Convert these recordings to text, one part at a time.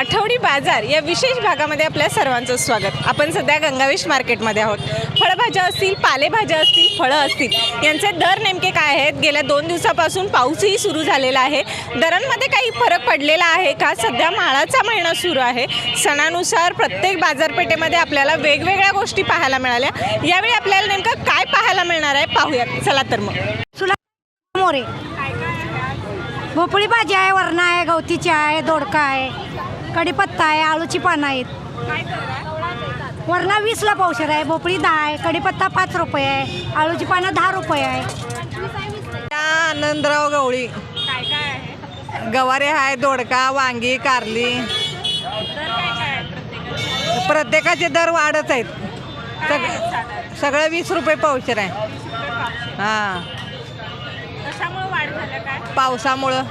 आठवडी बाजार या विशेष भागामध्ये आपल्या सर्वांचं स्वागत. आपण सध्या गंगावेश मार्केटमध्ये आहोत. फळभाज्या असतील पालेभाज्या असतील फळं असतील यांचे दर नेमके काय आहेत? गेल्या दोन दिवसापासून पाऊसही सुरू झालेला आहे. दरांमध्ये काही फरक पडलेला आहे का? सध्या माळाचा महिना सुरू आहे. सणानुसार प्रत्येक बाजारपेठेमध्ये आपल्याला वेगवेगळ्या गोष्टी पाहायला मिळाल्या. यावेळी आपल्याला नेमकं काय पाहायला मिळणार आहे? पाहूयात. चला तर मग. सुला मोरे. भोपळी भाजी आहे वरणा आहे गवतीची आहे दोडका आहे. कढीपत्ता आहे आळूची पानं आहेत. वरणा वीसला पावशेर आहे भोपळी दहा आहे कढीपत्ता पाच रुपये आहे आळूची पानं दहा रुपये आहे. आनंदराव गवळी. काय काय आहे गवारे आहे दोडका वांगी कारली. दर काय काय आहे प्रत्येकाचे दर वाढत आहेत. साधारण? सगळं वीस रुपये पावशेर आहे. हां. कशामुळे वाढ झालं काय? पावसामुळं.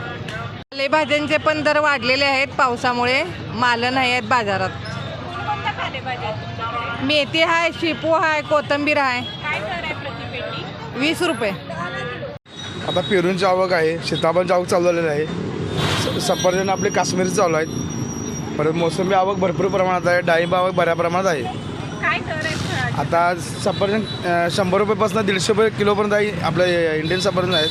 पालेभाज्यांचे पण दर वाढलेले आहेत पावसामुळे. मालं नाही आहेत बाजारात. कोणत्या पालेभाज्या आहेत तुमच्याकडे? मेथी आहे शेपू आहे कोथिंबीर आहे काय दर आहे प्रतिपेटी वीस रुपये. आता पेरूंची आवक आहे सीताफळची आवक चालू झालेली आहे. स- सफरचंद आपले काश्मीरी चालू आहेत. परत मोसंबी आवक भरपूर प्रमाणात आहे डाळिंब आवक बऱ्या प्रमाणात आहे. काय दर आहे फळाचे? आता सफरचंद अं, शंभर रुपयेपासून दीडशे रुपये किलोपर्यंत आहे आपले इंडियन सफरचंद आहेत.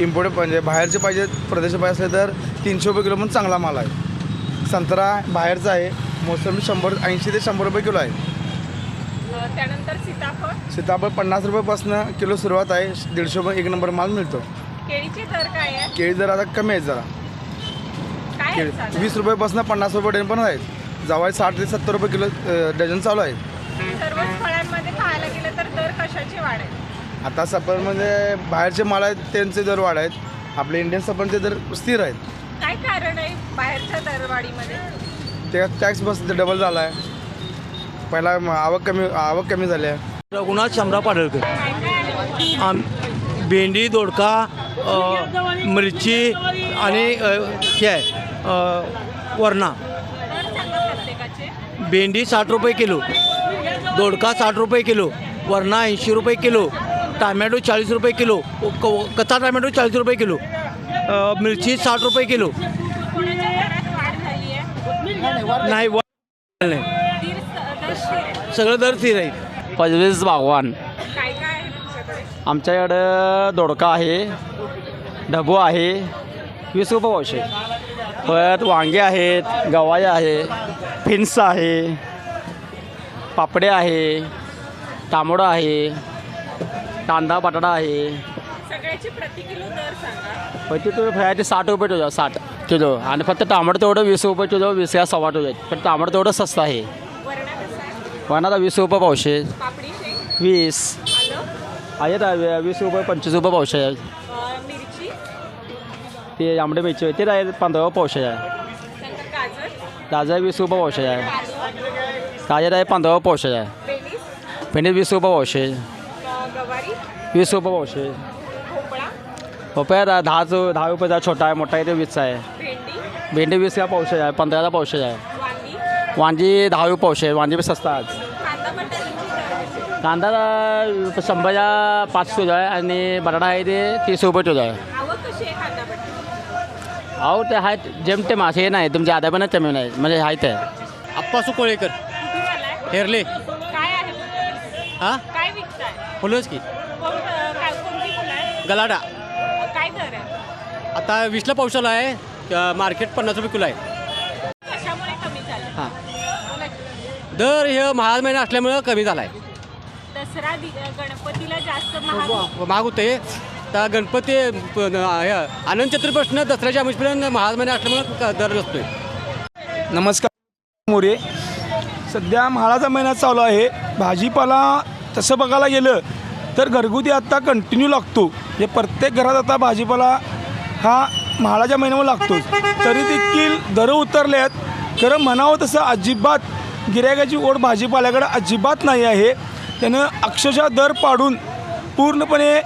इम्पोर्ट म्हणजे बाहेरचे पाहिजे प्रदेश पाहिजे असले तर तीनशे रुपये किलो पण चांगला माल आहे. संत्रा बाहेरचा आहे मोसंबी शंभर ऐंशी ते शंभर रुपये किलो आहे. त्यानंतर सीताफळ. सीताफळ पन्नास रुपयेपासून किलो सुरुवात आहे दीडशे रुपये एक नंबर माल मिळतो. केळीचे दर काय आहे केळी जर आता कमी आहेत जरा. काय आहेत केळी? वीस रुपयापासून पन्नास रुपये डझन पण आहेत. जवळ साठ ते सत्तर रुपये किलो अ, डझन चालू आहे सर्वच फळांमध्ये पाहायला गेलं तर दर कशाची वाढ आहे? आता सफरमध्ये बाहेरचे माल आहेत त्यांचे दर वाढ आहेत. आपले इंडियन सफरचे दर स्थिर आहेत. काय कारण आहे बाहेरच्या दरवाढीमध्ये? ते टॅक्स बस डबल झाला आहे पहिला म- आवक कमी आवक कमी झाली आहे. रघुनाथ शामराव पाडळकर. आम भेंडी दोडका अ, मिरची आणि अ, हे आहे अ, वरणा. दर सांगा प्रत्येकाचे भेंडी साठ रुपये किलो दोडका साठ रुपये किलो वरणा ऐंशी रुपये किलो टामॅटो चाळीस रुपये किलो क- कच्चा टामॅटो चाळीस रुपये किलो मिरची साठ रुपये किलो. नाही सगळं दर स्थिर आहे. पजवेज बागवान. आमच्याकडं दोडका आहे ढबू आहे वीस रुपये पावशे. परत वांगे आहेत गवाया आहे फिन्स आहे पापडे आहे तांबडं आहे कांदा बटाटा आहे. सगळ्याची प्रति किलो दर सांगा. पण ते साठ रुपये ठेवतो साठ किलो. आणि फक्त तांबडं तेवढं वीस रुपये ठेवतो वीस या सव्वा ठेवतो पण तांबडं तेवढं स्वस्त आहे. वरणा कसा आहे पण आता वीस रुपये पावशे. पापडी शेंग. वीस. आलं. आहेत आहे, वीस रुपये पंचवीस रुपये पावशे आहे अं, मिरची. ते आंबडे मिरची ते आहे पंधरा पावशे आहे नंतर गाजर. ताजा वीस रुपये पावशे आहे कांदा ताज्यात आहे पंधरा पावशे आहे बेलीस भेंडी वीस रुपये पावशे. वीस रुपये पावशे. भोपळा? पपया दा- दहाचं दहा रुपयाचा छोटा आहे मोठा आहे ते वीसचा आहे. भेंडी? भेंडी वीस का पावशे आहे पंधराचा पावशे आहे. वांगी? वांजी दहा रुपये पावशे आहे वांजी बी स्वस्त आहे आज. कांदा शंभरच्या पाच किलो आहे आणि बटाटा आहे ते तीस रुपये किलो आहे. आवक कशी आहे कांदा बटाट्याची? अहो ते आहेत हे नाही तुमच्या आधा पण कमी नाही म्हणजे आहे ते. आप्पा सुकोळेकर कुठून आलाय? हेरले. काय आहे? हां? काय विकताय? फुलंच की. गलाडा. काय दर आहे? आता वीसला पावसाला आहे अ, मार्केट पन्नास रुपये किलो आहे. कशामुळे कमी झालं हां. दर हे महाग महिना असल्यामुळं कमी झाला आहे दसरा दि- गणपतीला जास्त महाग महाग होते तर गणपती प- न- हे, आनंद चतुर्दशीनं दसऱ्याच्या आमिषपर्यंत महाग महिना असल्यामुळं क- दर असतोय नमस्कार मोरे. सध्या म्हाळाचा महिना चालू आहे. भाजीपाला तसं बघायला गेलं तर घरगुती आत्ता कंटिन्यू लागतो. म्हणजे प्रत्येक घरात आता भाजीपाला हा महाळाच्या महिन्यामध्ये लागतोच. तरी देखील दरं उतरले आहेत खरं म्हणावं तसं अजिबात गिरायकाची ओढ भाजीपाल्याकडं अजिबात नाही आहे. त्यानं अक्षरशः दर पाडून पूर्णपणे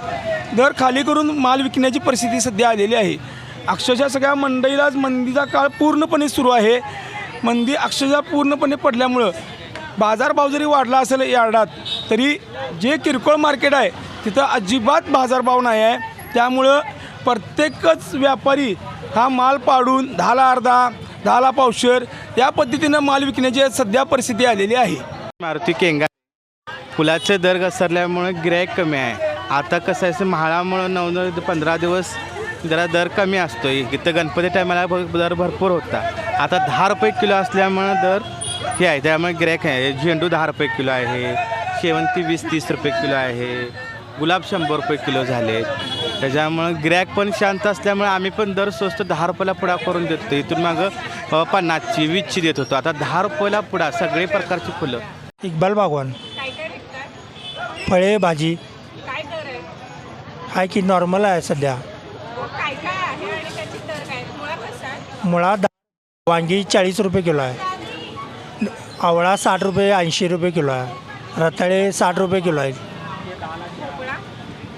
दर खाली करून माल विकण्याची परिस्थिती सध्या आलेली आहे. अक्षरशः सगळ्या मंडईलाच मंदीचा काळ पूर्णपणे सुरू आहे. मंदी अक्षरशः पूर्णपणे पडल्यामुळं बाजारभाव जरी वाढला असेल यार्डात तरी जे किरकोळ मार्केट आहे तिथं अजिबात बाजारभाव नाही आहे. त्यामुळं प्रत्येकच व्यापारी हा माल पाडून दहाला अर्धा दहाला पावशर या पद्धतीनं माल विकण्याची सध्या परिस्थिती आलेली आहे. मारुती केंगा. फुलाचे दर घसरल्यामुळे गिराईक कमी आहे. आता कसं आहे म्हाळामुळं नऊ नऊ ते पंधरा दिवस जरा दर कमी असतो इथं गणपती टायमाला दर भरपूर होता. आता दहा रुपये किलो असल्यामुळं दर हे आहे. त्यामुळे ग्रॅक आहे. झेंडू दहा रुपये किलो आहे. शेवंती वीस तीस रुपये किलो आहे. गुलाब शंभर रुपये किलो झाले. त्याच्यामुळं गिरायक पण शांत असल्यामुळे आम्ही पण दर स्वस्त दहा रुपयाला पुडा करून देतो. इथून मागं पन्नासची वीसची देत होतो. आता दहा रुपयाला पुडा सगळे प्रकारची फुलं. इक्बाल बागवान. काय काय विकतात? फळे भाजी. आहे? की नॉर्मल आहे सध्या. मुळा वांगी चाळीस रुपये किलो आहे. आवळा साठ रुपये ऐंशी रुपये किलो आहे. रताळे साठ रुपये किलो आहे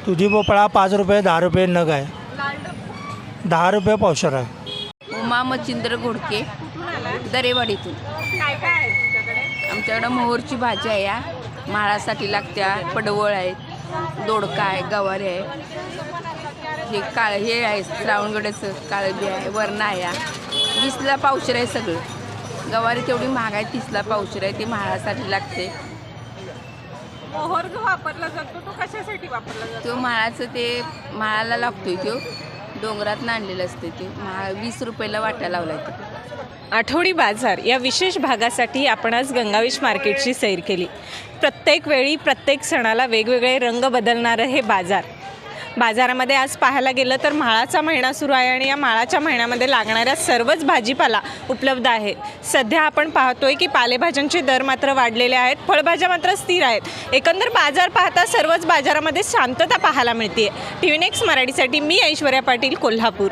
दुधी भोपळा पाच रुपये दहा रुपये नग आहे. दहा रुपये पावशर आहे. उमा मच्छिंद्र घोडके दरेवाडीतून. काय काय आहे तुमच्याकडे? आमच्याकडं मोहरची भाजी आहे या. माळासाठी लागत्या पडवळ आहेत दोडका आहे गवारी आहे. हे काळ हे आहे श्रावणगडाचं काळबी आहे वरणा आहे या. वीसला पावशर आहे सगळं. गवारी तेवढी महाग आहे तीसला पावशर आहे ती महाळासाठी लागते. मोहर जो वापरला जातो तो कशासाठी वापरला जातो? तो माळाचं ते माळाला लागतोय तो. डोंगरात आणलेलं असते ते. महाळ वीस रुपयाला वाटा लावला तो. आठवडी बाजार या विशेष भागासाठी आपण आज गंगावेश मार्केटची सैर केली. प्रत्येक वेळी प्रत्येक सणाला वेगवेगळे रंग बदलणारं हे बाजार. बाजारामध्ये आज पाहायला गेलं तर माळाचा महिना सुरू आहे आणि या माळाच्या महिन्यामध्ये लागणाऱ्या सर्वच भाजीपाला उपलब्ध आहे सध्या आपण पाहतोय की पालेभाज्यांचे दर मात्र वाढलेले आहेत. फळभाज्या मात्र स्थिर आहेत. एकंदर बाजार पाहता सर्वच बाजारामध्ये शांतता पाहायला मिळते टी व्ही नेक्स्ट मराठीसाठी मी ऐश्वर्या पाटील कोल्हापूर.